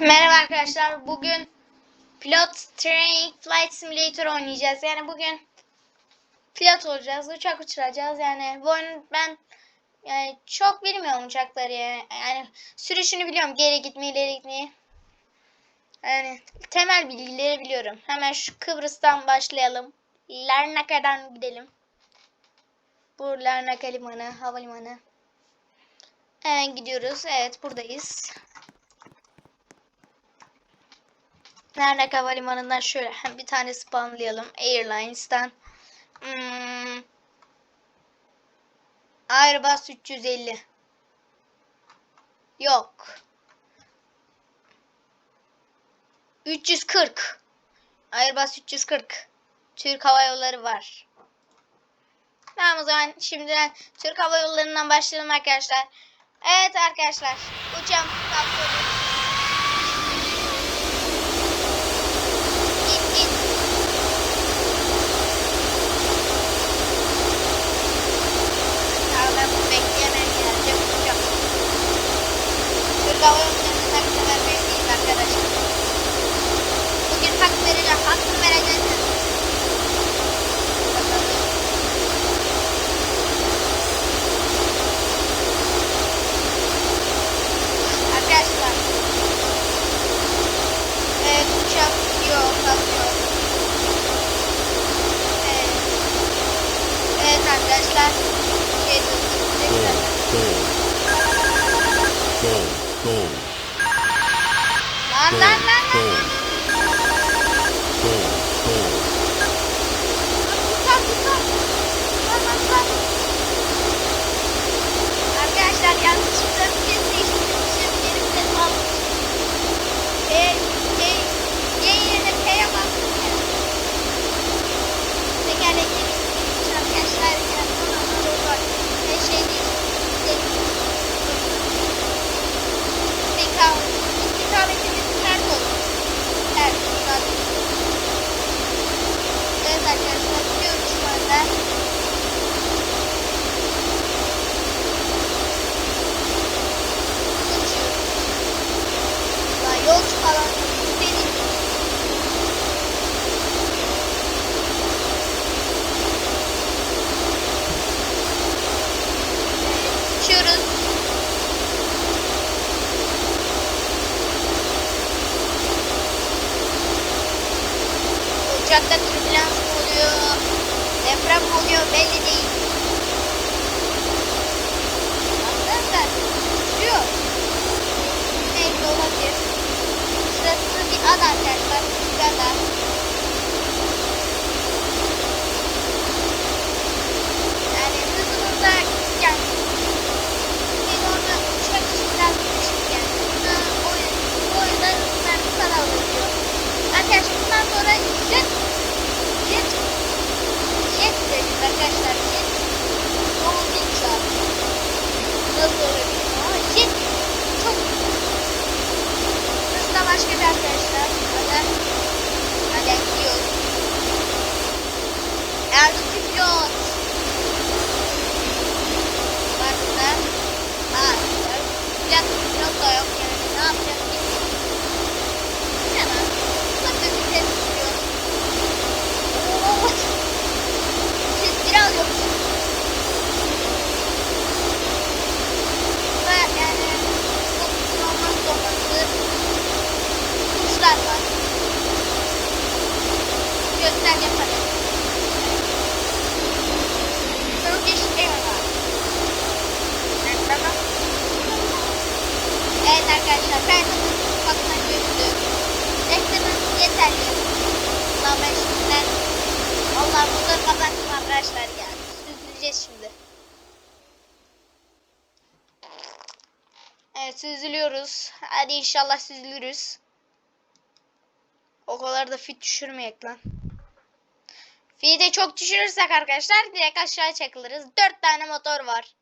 Merhaba arkadaşlar. Bugün Pilot Training Flight Simulator oynayacağız. Yani bugün pilot olacağız. Uçak uçuracağız. Yani bu oyunu ben yani çok bilmiyorum uçakları yani. yani sürüşünü biliyorum. Geri gitmeyi, ileri gitmeyi. Yani temel bilgileri biliyorum. Hemen şu Kıbrıs'tan başlayalım. Larnaka'dan gidelim. Bu Larnaka Limanı, havalimanı. Hemen gidiyoruz. Evet buradayız. Nerede Havalimanı'ndan şöyle hem bir tane spamlayalım. Airlines'tan. Hmm. Airbus 350. Yok. 340. Airbus 340. Türk Hava Yolları var. Tamam o zaman şimdiden Türk Hava Yolları'ndan başlayalım arkadaşlar. Evet arkadaşlar. Uçağım kalkıyor. Türk Hava Yolları'nın hakkını vermeliyiz arkadaşlar. Bugün hak vereceğim. Hakkını vereceğiz. Bakalım. Arkadaşlar. Evet uçak gidiyor, kalkıyor. Evet. Evet arkadaşlar. Şey durduk. Tekrar. Go, go, Lan lan lan lan. go, go, go. Tutar tutar. Tutar lan tutar. Arkadaşlar yanlışlıkla bir kez değiştirmişim. Geri vites almışım. P, P, Y yerine P'ye bastım ya. Tekerlekleri için arkadaşlar. Yani ona ona var. Her şey değil. Tekrar. İstikametimiz ters oldu. Ters. Zaten. Evet arkadaşlar gidiyoruz şu anda. Uçuyoruz. Daha yolcu falan benim. Evet, uçuyoruz. Uçakta türbülans mı oluyor? Deprem mi oluyor belli değil. Arkadaşlar uçuyor. Neyse olabilir. Şurası bir ada arkadaşlar. Bir ada. Yani hızımızda yani bir normal uçak için biraz düşük yani. Ha, O yüzden, o yüzden hızlar bu kadar oluyor. Arkadaşlar bundan sonra jet jet jet dedik arkadaşlar jet yolcu uçağı nasıl olabilir ama jet çok Burası da başka bir arkadaşlar hadi hadi gidiyoruz Erdoğan pilot Başka Aa, pilot, pilot da yok yani ne yapacağız bilmiyorum Hemen. Bakın bir ses çıkıyor. Oo. Ses biraz yok. Ve yani bu normal olması kuşlar var. Gösterge paneli. Turkish Airlines. Tamam. Evet arkadaşlar ben ufaktan gördüm. Reklamım yeterli. Ulan ben şimdiden Allah bunları kapattım arkadaşlar ya. Süzüleceğiz şimdi. Evet süzülüyoruz. Hadi inşallah süzülürüz. O kadar da fit düşürmeyek lan. Fit'i çok düşürürsek arkadaşlar direkt aşağı çakılırız. Dört tane motor var.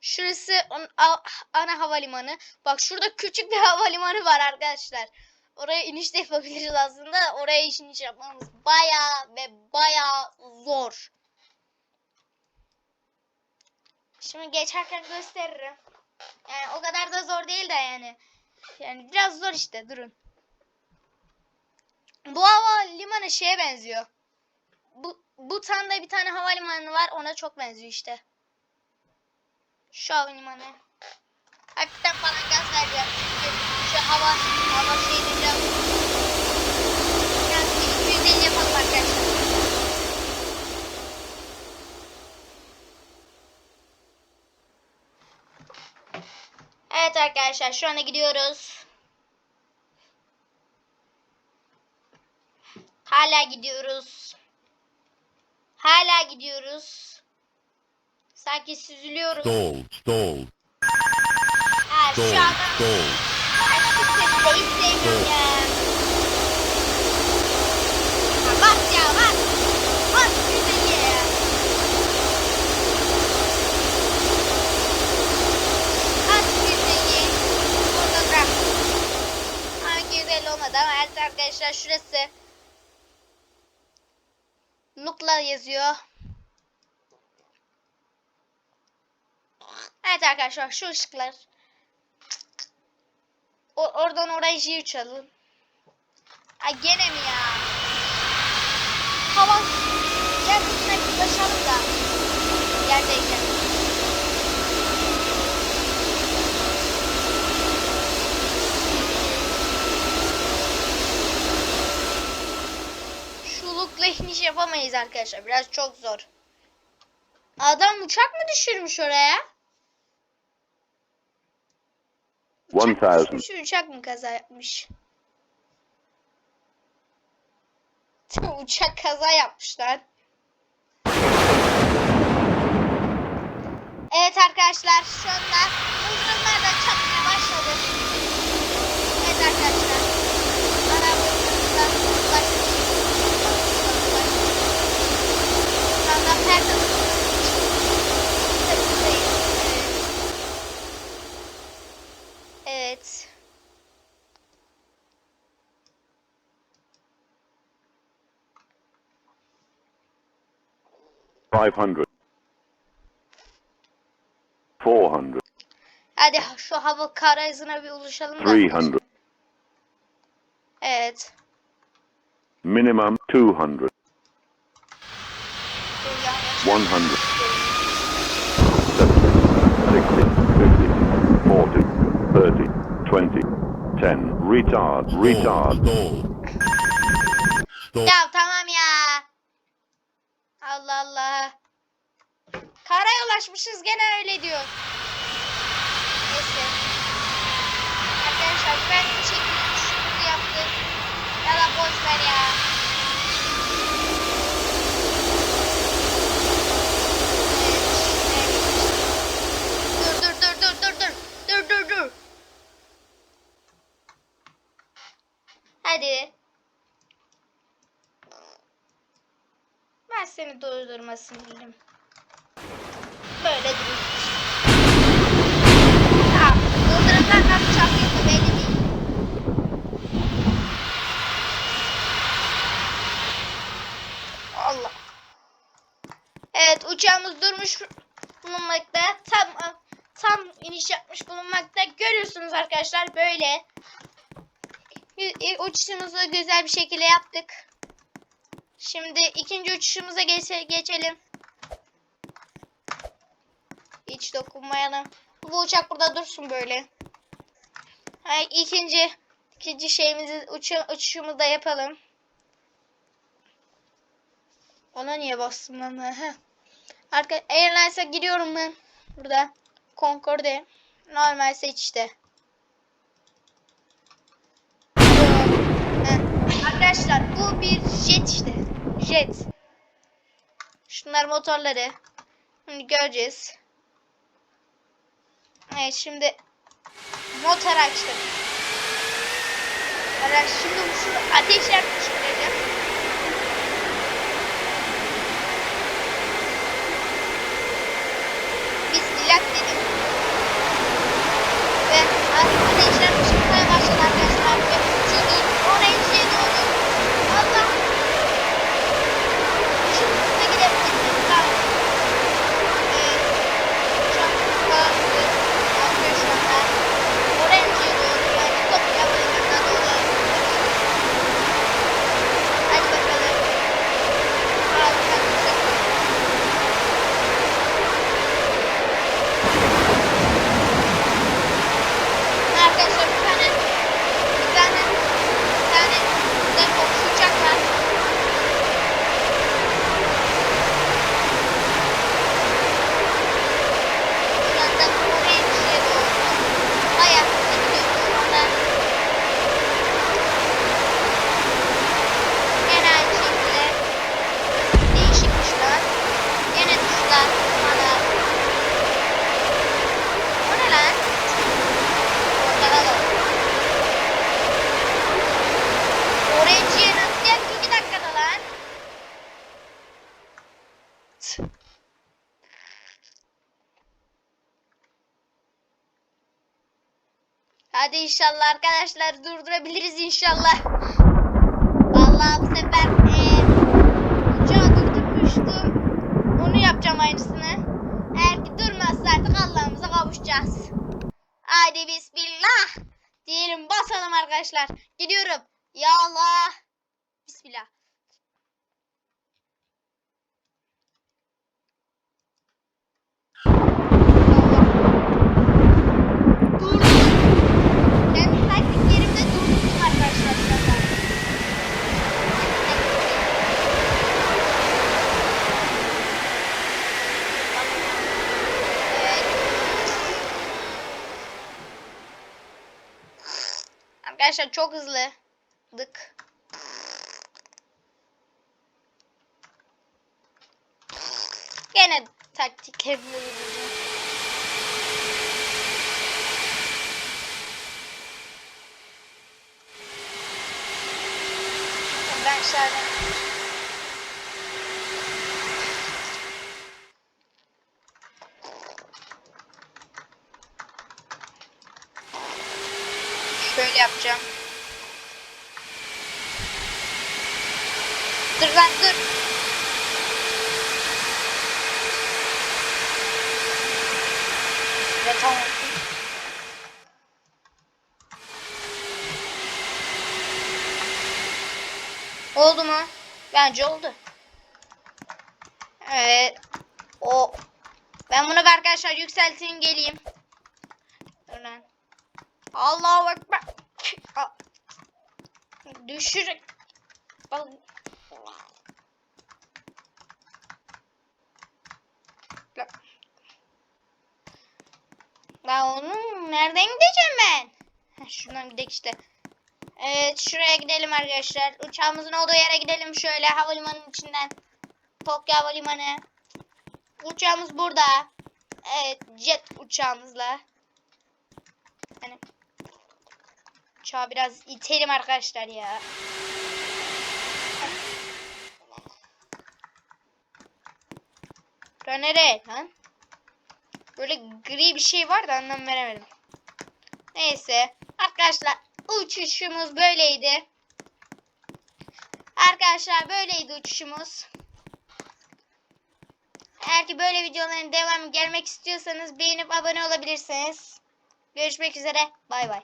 Şurası on- a- ana havalimanı. Bak şurada küçük bir havalimanı var arkadaşlar. Oraya iniş de yapabiliriz aslında. Oraya iniş yapmamız baya ve baya zor. Şimdi geçerken gösteririm. Yani o kadar da zor değil de yani. Yani biraz zor işte durun. Bu hava limanı şeye benziyor. Bu Butan'da bir tane havalimanı var ona çok benziyor işte. Şu havalimanı. Hafiften falan gaz vereceğim çünkü şu hava hava şey. Biraz bir 250 yapalım arkadaşlar. Evet arkadaşlar şu anda gidiyoruz. Hala gidiyoruz. Hala gidiyoruz. Sanki süzülüyoruz. Stall, stall, Ha, şu stall, anda de hiç sevmiyorum ya. Ha, bas ya bas. Bas güzel ya. Bas güzeli. Burada bırak. Ha, güzel olmadı evet arkadaşlar şurası. Lukla yazıyor. Evet arkadaşlar şu ışıklar. O, oradan oraya J uçalım. Ay gene mi ya? Hava yeryüzüne ulaşalım da. Yerdeyken. Şulukla hiç yapamayız arkadaşlar. Biraz çok zor. Adam uçak mı düşürmüş oraya? Uçak 1000. düşmüş, uçak mı kaza yapmış? uçak kaza yapmışlar. Evet arkadaşlar şu anda mızrımlar da çakmaya başladı. Evet arkadaşlar. 500 400 Hadi şu hava kara hızına bir ulaşalım da. 300 Evet. Minimum 200 100 30, 20, 10, retard, retard. Stall. Ya tamam ya. Allah Allah. Karaya ulaşmışız gene öyle diyor. Neyse. Arkadaşlar ben düşündüğümü yaptık. Ya da boş ver ya. Evet, evet. Dur dur dur dur dur dur. Dur dur dur. Hadi. Ben seni doldurmasını bildim. Böyle dur. Tamam. Doldurursan nasıl çarpıyorsa belli değil. Allah. Evet uçağımız durmuş bulunmakta. Tam tam iniş yapmış bulunmakta. Görüyorsunuz arkadaşlar böyle. Uçuşumuzu güzel bir şekilde yaptık. Şimdi ikinci uçuşumuza geçe- geçelim. Hiç dokunmayalım. Bu uçak burada dursun böyle. Ha, ikinci ikinci şeyimizi uçu, uçuşumuzu da yapalım. Ona niye bastım ben? Heh. Arka Airlines'a giriyorum ben. Burada. Concorde. Normal seç işte. Arkadaşlar bu bir jet işte. Jet. Şunlar motorları. Şimdi göreceğiz. Evet şimdi motor açtım. Evet şimdi ateş yapmış vereceğim. Bismillah dedim. Ve ateş yapmış başladı arkadaşlar. Ve çünkü orange'ye doğru. Allah şu hızla gidebiliriz. Tamam. Evet. Çok hızlı. Alıyor şu anda. Orange'ye doğru yani. Hadi inşallah arkadaşlar durdurabiliriz inşallah. Vallahi bu sefer eee uçağı durdurmuştum. Onu yapacağım aynısını. Eğer ki durmazsa artık Allah'ımıza kavuşacağız. Haydi bismillah. Diyelim basalım arkadaşlar. Gidiyorum. Ya Allah. Bismillah. Durdum. Kendi taktiklerimde durdum arkadaşlar. şu anda. Evet. Arkadaşlar çok hızlı. Dık. Gene taktiklerimde durdum. Ben. Şöyle yapacağım. Dur lan dur. Ve tamam. Oldu mu? Bence oldu. Evet. O. Ben bunu bir arkadaşlar yükselteyim geleyim. Dur lan. Allahu Ekber. Düşür. La onun nereden gideceğim ben? Heh, Şuradan gidelim işte. Evet şuraya gidelim arkadaşlar. Uçağımızın olduğu yere gidelim şöyle havalimanının içinden. Tokyo Havalimanı. Uçağımız burada. Evet jet uçağımızla. Hani uçağı biraz itelim arkadaşlar ya. Bura nereye lan? Böyle gri bir şey var da anlam veremedim. Neyse. Arkadaşlar uçuşumuz böyleydi. Arkadaşlar böyleydi uçuşumuz. Eğer ki böyle videoların devamı gelmek istiyorsanız beğenip abone olabilirsiniz. Görüşmek üzere. Bay bay.